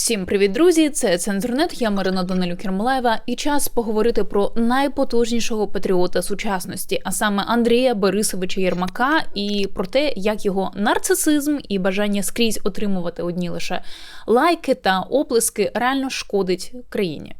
Всім привіт, друзі! Це Цензурнет, я Марина Данилюк Кермолаєва, і час поговорити про найпотужнішого патріота сучасності, а саме Андрія Борисовича Єрмака, і про те, як його нарцисизм і бажання скрізь отримувати одні лише лайки та оплески реально шкодить країні.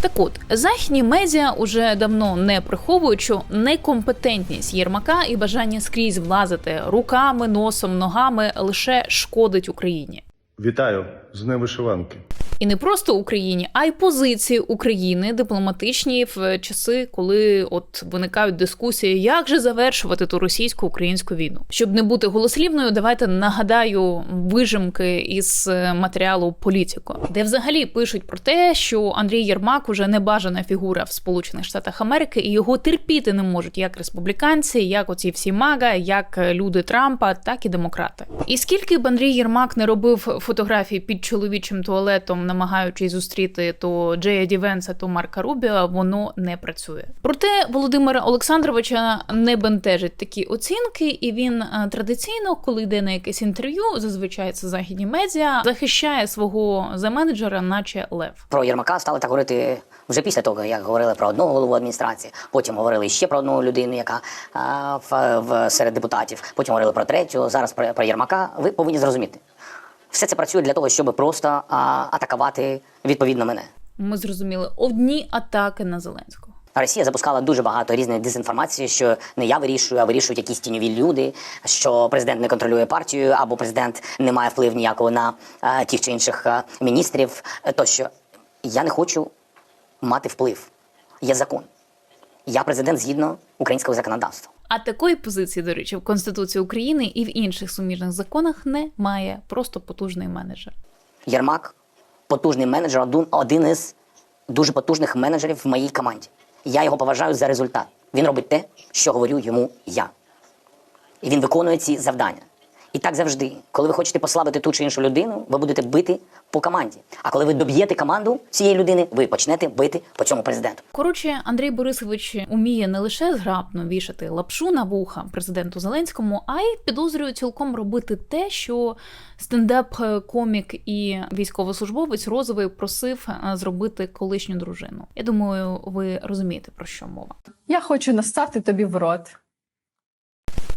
Так от, західні медіа уже давно не приховують, що некомпетентність Єрмака і бажання скрізь влазити руками, носом, ногами лише шкодить Україні. Вітаю з Днем вишиванки. І не просто Україні, а й позиції України дипломатичні в часи, коли от виникають дискусії, як же завершувати ту російсько-українську війну. Щоб не бути голослівною, давайте нагадаю вижимки із матеріалу Політіко, де взагалі пишуть про те, що Андрій Єрмак уже небажана фігура в Сполучених Штатах Америки, і його терпіти не можуть як республіканці, як оці всі мага, як люди Трампа, так і демократи. І скільки б Андрій Єрмак не робив фотографії під чоловічим туалетом, намагаючись зустріти то Джея Дівенса, то Марка Рубіа, воно не працює. Проте Володимира Олександровича не бентежить такі оцінки, і він е, традиційно, коли йде на якесь інтерв'ю, зазвичай це західні медіа, захищає свого за-менеджера, наче лев. Про Єрмака стали так говорити вже після того, як говорили про одного голову адміністрації. Потім говорили ще про одну людину, яка а, в, в серед депутатів. Потім говорили про третю. Зараз про, про Єрмака. Ви повинні зрозуміти. Все це працює для того, щоб просто а, атакувати відповідно мене. Ми зрозуміли одні атаки на Зеленського. Росія запускала дуже багато різної дезінформації, що не я вирішую, а вирішують якісь тіньові люди, що президент не контролює партію, або президент не має впливу ніякого на а, тих чи інших а, міністрів. Тощо я не хочу мати вплив. Є закон. Я президент згідно українського законодавства. А такої позиції, до речі, в Конституції України і в інших суміжних законах немає. Просто потужний менеджер. Єрмак потужний менеджер, один із дуже потужних менеджерів в моїй команді. Я його поважаю за результат. Він робить те, що говорю йому я. І він виконує ці завдання. І так завжди, коли ви хочете послабити ту чи іншу людину, ви будете бити по команді. А коли ви доб'єте команду цієї людини, ви почнете бити по цьому президенту. Коротше, Андрій Борисович уміє не лише зграбно вішати лапшу на вуха президенту Зеленському, а й підозрює цілком робити те, що стендап-комік і військовослужбовець Розовий просив е, зробити колишню дружину. Я думаю, ви розумієте про що мова. Я хочу настати тобі в рот.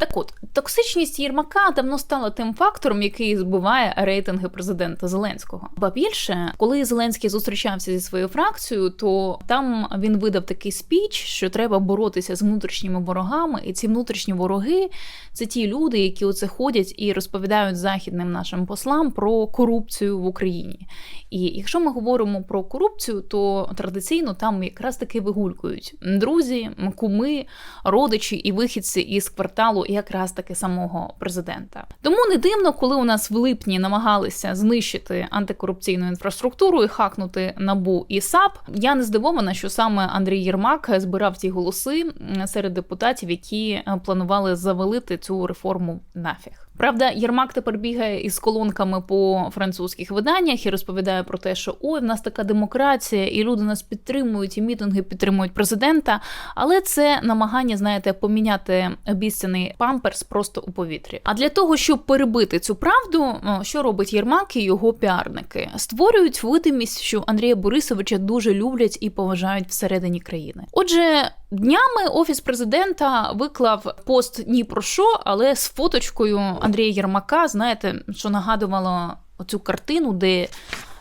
Так от, токсичність Єрмака давно стала тим фактором, який збиває рейтинги президента Зеленського. Ба більше, коли Зеленський зустрічався зі своєю фракцією, то там він видав такий спіч, що треба боротися з внутрішніми ворогами, і ці внутрішні вороги це ті люди, які оце ходять і розповідають західним нашим послам про корупцію в Україні. І якщо ми говоримо про корупцію, то традиційно там якраз таки вигулькують друзі, куми, родичі і вихідці із кварталу якраз таки самого президента. Тому не дивно, коли у нас в липні намагалися знищити антикорупційну інфраструктуру і хакнути набу і САП. Я не здивована, що саме Андрій Єрмак збирав ті голоси серед депутатів, які е, планували завалити цю реформу нафіг. Правда, Єрмак тепер бігає із колонками по французьких виданнях і розповідає про те, що ой, в нас така демократія, і люди нас підтримують, і мітинги підтримують президента. Але це намагання, знаєте, поміняти обіцяний памперс просто у повітрі. А для того, щоб перебити цю правду, що робить Єрмак і його піарники? Створюють видимість, що Андрія Борисовича дуже люблять і поважають всередині країни. Отже. Днями офіс президента виклав пост ні про що, але з фоточкою Андрія Єрмака, знаєте, що нагадувало оцю картину, де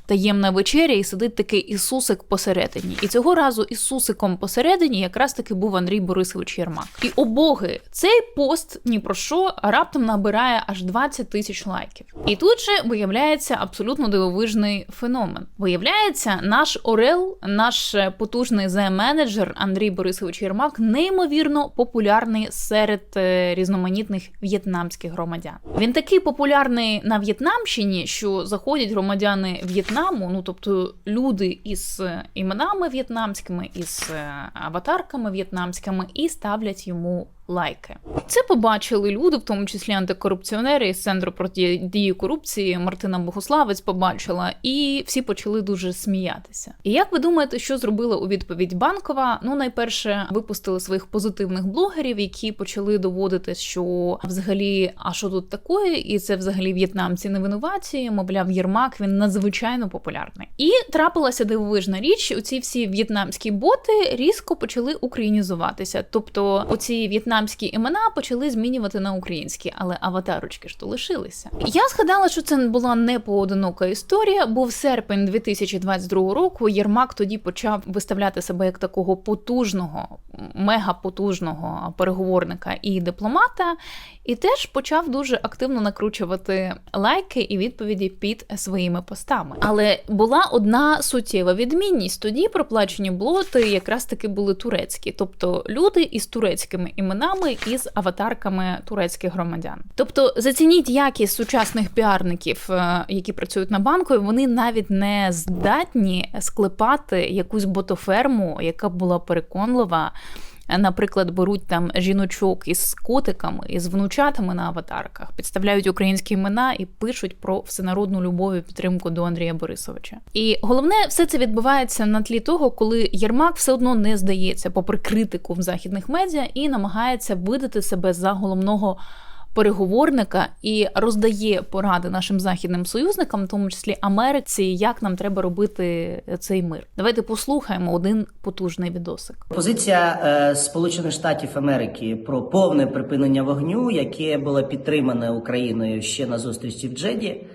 таємна вечеря і сидить такий Ісусик посередині. І цього разу Ісусиком посередині якраз таки був Андрій Борисович Єрмак. І обоги цей пост ні про що раптом набирає аж 20 тисяч лайків. І тут же виявляється абсолютно дивовижний феномен. Виявляється, наш Орел, наш е, потужний зе-менеджер Андрій Борисович Єрмак неймовірно популярний серед е, різноманітних в'єтнамських громадян. Він такий популярний на В'єтнамщині, що заходять громадяни В'єтнаму, ну тобто люди із іменами в'єтнамськими, із е, аватарками в'єтнамськими, і ставлять йому лайки. Це побачили люди, в тому числі антикорупціонери із центру протидії корупції. Мартина Богославець побачила, і всі почали дуже сміятися. І як ви думаєте, що зробила у відповідь банкова? Ну, найперше, випустили своїх позитивних блогерів, які почали доводити, що взагалі, а що тут такое, і це взагалі в'єтнамці не винуваті. Мовляв, Єрмак він надзвичайно популярний. І трапилася дивовижна річ: оці всі в'єтнамські боти різко почали українізуватися. Тобто, оці в'єтнамські імена почали змінювати на українські, але аватарочки ж то лишилися. Я згадала, що це була не поодинока історія. бо в серпень 2022 року. Єрмак тоді почав виставляти себе як такого потужного, мегапотужного переговорника і дипломата, і теж почав дуже активно накручувати лайки і відповіді під своїми постами. Але була одна суттєва відмінність. Тоді проплачені блоти якраз таки були турецькі, тобто люди із турецькими іменами і з аватарками турецьких громадян. Тобто зацініть якість сучасних піарників, е, які працюють на банку, вони навіть не здатні склепати якусь ботоферму, яка була переконлива. Наприклад, беруть там жіночок із котиками, із внучатами на аватарках, підставляють українські імена і пишуть про всенародну любов і підтримку до Андрія Борисовича. І головне, все це відбувається на тлі того, коли Єрмак все одно не здається, попри критику в західних медіа, і намагається видати себе за головного переговорника і роздає поради нашим західним союзникам, в тому числі Америці, як нам треба робити цей мир. Давайте послухаємо один потужний відосик. Позиція е, Сполучених Штатів Америки про повне припинення вогню, яке було підтримане Україною ще на зустрічі в Джеді,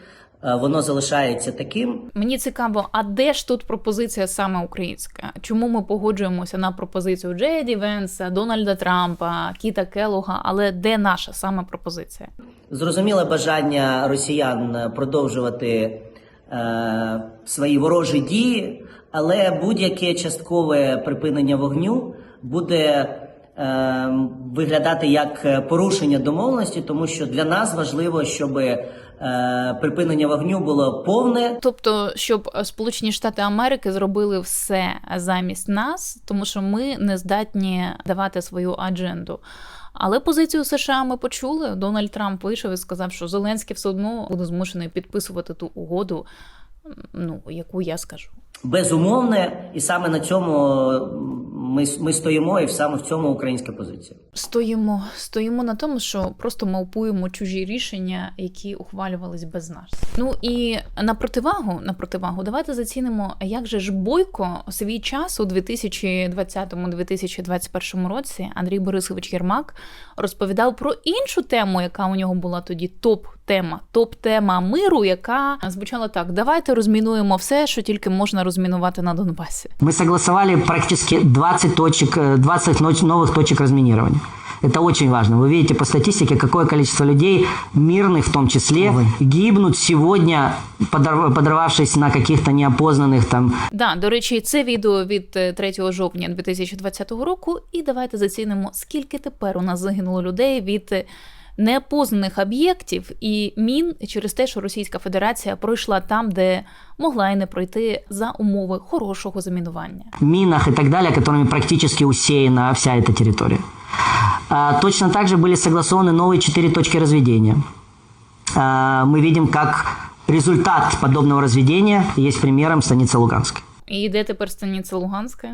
воно залишається таким. Мені цікаво, а де ж тут пропозиція саме українська? Чому ми погоджуємося на пропозицію Джейді Венса, Дональда Трампа, Кіта Келога, але де наша саме пропозиція? Зрозуміле бажання росіян продовжувати е, свої ворожі дії, але будь-яке часткове припинення вогню буде е, виглядати як порушення домовленості, тому що для нас важливо, щоб е, припинення вогню було повне, Тобто, щоб Сполучені Штати Америки зробили все замість нас, тому що ми не здатні давати свою адженду. Але позицію США ми почули. Дональд Трамп вийшов і сказав, що Зеленський все одно буде змушений підписувати ту угоду, ну яку я скажу. Безумовне, і саме на цьому ми, ми стоїмо, і саме в цьому українська позиція. Стоїмо, стоїмо на тому, що просто мавпуємо чужі рішення, які ухвалювались без нас. Ну і на противагу, на противагу, давайте зацінимо, як же ж бойко свій час у 2020-2021 році Андрій Борисович Єрмак розповідав про іншу тему, яка у нього була тоді топ-тема, топ-тема миру, яка звучала так: давайте розмінуємо все, що тільки можна розмінувати на Донбасі. Мы согласовали практически 20 точек, э, 20 ноч- новых точек разминирования. Это очень важно. Вы видите по статистике, какое количество людей, мирных в том числе, гибнут сегодня, подорв- подорвавшись на каких-то неопознанных там Да, до речі, це відео від е, 3 жовтня 2020 року. І давайте зацінимо, скільки тепер у нас загинуло людей від е, непознаних об'єктів і мін через те, що Російська Федерація пройшла там, де могла і не пройти за умови хорошого замінування. минах и так далее, которыми практически усеяна вся эта территория. А, точно так же были согласованы новые четыре точки разведения. А, мы видим, как результат подобного разведения есть примером станица Луганска. І де тепер станиця Луганська?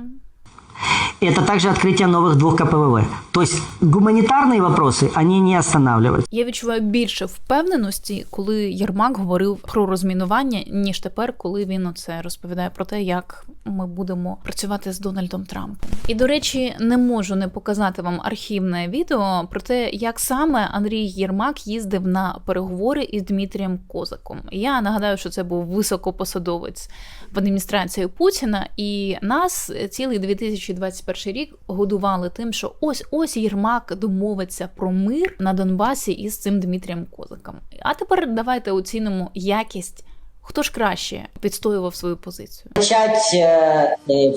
Это также открытие новых двух КПВВ. То есть гуманитарные вопросы, они не останавливают. Я відчуваю більше впевненості, коли Єрмак говорив про розмінування, ніж тепер, коли він оце розповідає про те, як ми будемо працювати з Дональдом Трампом. І до речі, не можу не показати вам архівне відео про те, як саме Андрій Єрмак їздив на переговори із Дмитрієм Козаком. Я нагадаю, що це був високопосадовець в адміністрації Путіна, і нас цілий 2021 рік годували тим, що ось ось Єрмак домовиться про мир на Донбасі із цим Дмитрієм Козаком. А тепер давайте оцінимо якість, хто ж краще відстоював свою позицію. начать э, э,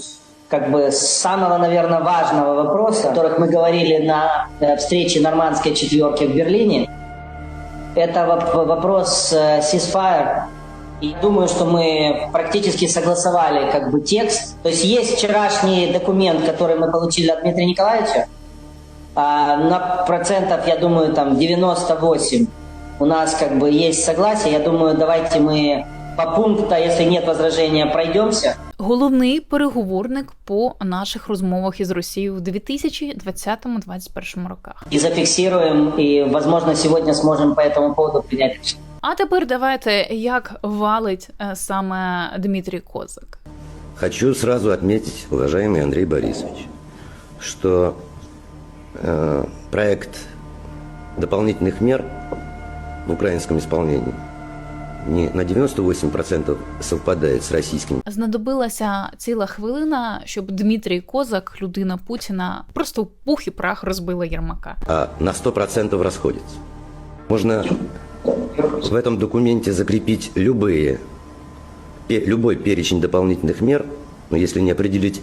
как бы с самого, наверное, важного вопроса, о которых мы говорили на э, встрече нормандской четверки в Берлине. Это воп- вопрос э, ceasefire. И думаю, что мы практически согласовали как бы текст. То есть есть вчерашний документ, который мы получили от Дмитрия Николаевича. А на процентов, я думаю, там 98 у нас как бы есть согласие. Я думаю, давайте мы по пункту, если нет возражения, пройдемся. Головний переговорник по наших розмовах із Росією в 2020-2021 роках. И зафиксируем, и, возможно, сегодня сможем по этому поводу принять решение. А тепер давайте як валить е, саме Дмитрій Козак. Хочу сразу отметить, уважаемый Андрей Борисович, что э, проект дополнительных мер в украинском исполнении не на 98% совпадает с российским. Знадобилася ціла хвилина, щоб Дмитрій Козак, людина Путіна, просто в пух і прах розбила Єрмака. а на 100% расходится. Можно в этом документе закрепить любые, пе- любой перечень дополнительных мер, но если не определить,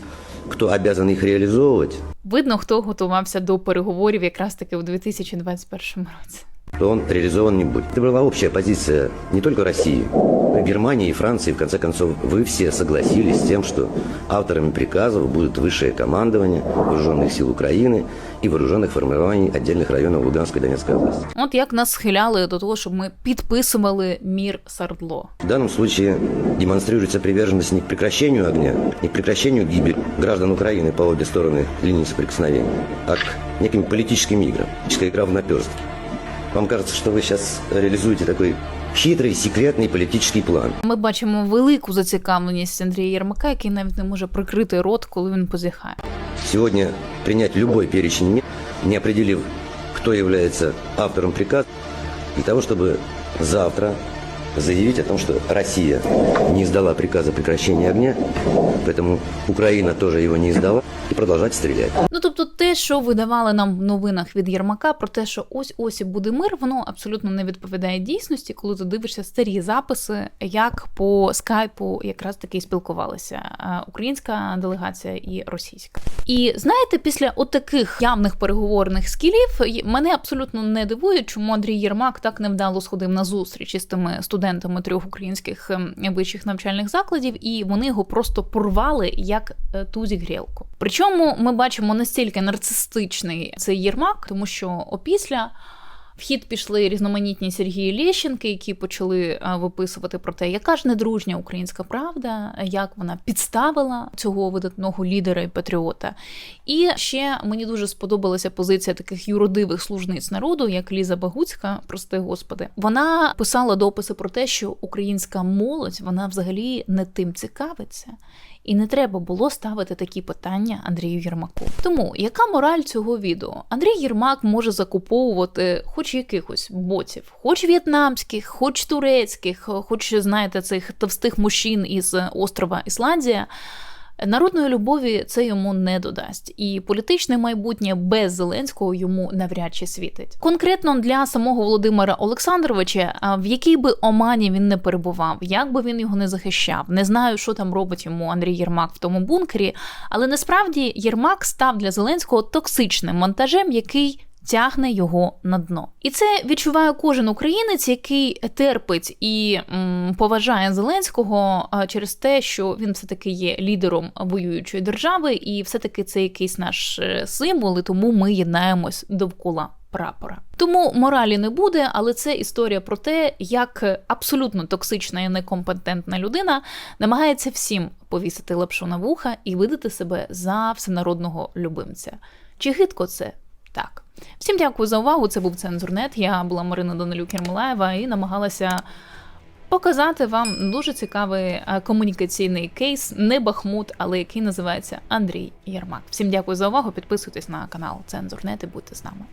кто обязан их реализовывать, Видно, хто готувався до переговорів якраз таки у 2021 році. то он реализован не будет. Это была общая позиция не только России, но и Германии и Франции. В конце концов, вы все согласились с тем, что авторами приказов будут высшее командование вооруженных сил Украины и вооруженных формирований отдельных районов Луганской и Донецкой области. От як нас схиляли до того, щоб ми підписували мір Сардло. В данном случае демонстрируется приверженность не к прекращению огня, не к прекращению гибели граждан Украины по обе стороны линии соприкосновения, а к неким политическим играм. Политическая игра в наперстке. Вам кажется, что вы сейчас реализуете такой хитрый, секретный политический план. Ми бачимо велику зацікавленість Андрія Єрмака, який навіть не може прикрити рот, коли він позіхає. Сегодня принять любой перечень мер, не определив, кто является автором приказа, для того, чтобы завтра заявить о том, что Россия не издала приказ о прекращении огня, поэтому Украина тоже его не издала, и продолжать стрелять. Ну тобто, те, що видавали нам в новинах від Єрмака, про те, що ось ось і буде мир, воно абсолютно не відповідає дійсності, коли ти дивишся старі записи, як по скайпу якраз таки спілкувалися е, українська делегація і російська. І знаєте, після отаких явних переговорних скілів мене абсолютно не дивує, чому Андрій Єрмак так невдало сходив на зустріч із тими студентами трьох українських ем, вищих навчальних закладів, і вони його просто порвали як е, тузік грілку. Причому ми бачимо настільки нарцистичний цей Єрмак, тому що опісля. В хід пішли різноманітні Сергії Лещенки, які почали е, виписувати про те, яка ж недружня українська правда, як вона підставила цього видатного лідера і патріота. І ще мені дуже сподобалася позиція таких юродивих служниць народу, як Ліза Багуцька, прости господи. Вона писала дописи про те, що українська молодь вона взагалі не тим цікавиться. І не треба було ставити такі питання Андрію Єрмаку. Тому яка мораль цього відео? Андрій Єрмак може закуповувати хоч якихось боців, хоч в'єтнамських, хоч турецьких, хоч знаєте цих товстих мужчин із острова Ісландія. Народної любові це йому не додасть, і політичне майбутнє без Зеленського йому навряд чи світить. Конкретно для самого Володимира Олександровича, в якій би омані він не перебував, як би він його не захищав, не знаю, що там робить йому Андрій Єрмак в тому бункері, але насправді Єрмак став для Зеленського токсичним монтажем, який тягне його на дно. І це відчуває кожен українець, який терпить і м, поважає Зеленського через те, що він все-таки є лідером воюючої держави, і все-таки це якийсь наш е, символ, і тому ми єднаємось довкола. Прапора тому моралі не буде, але це історія про те, як абсолютно токсична і некомпетентна людина намагається всім повісити лапшу на вуха і видати себе за всенародного любимця. Чи гидко це? Так. Всім дякую за увагу. Це був Цензурнет. Я була Марина Данилюк Ермолаєва і намагалася показати вам дуже цікавий е, комунікаційний кейс, не Бахмут, але який називається Андрій Єрмак. Всім дякую за увагу. Підписуйтесь на канал Цензурнет і будьте з нами.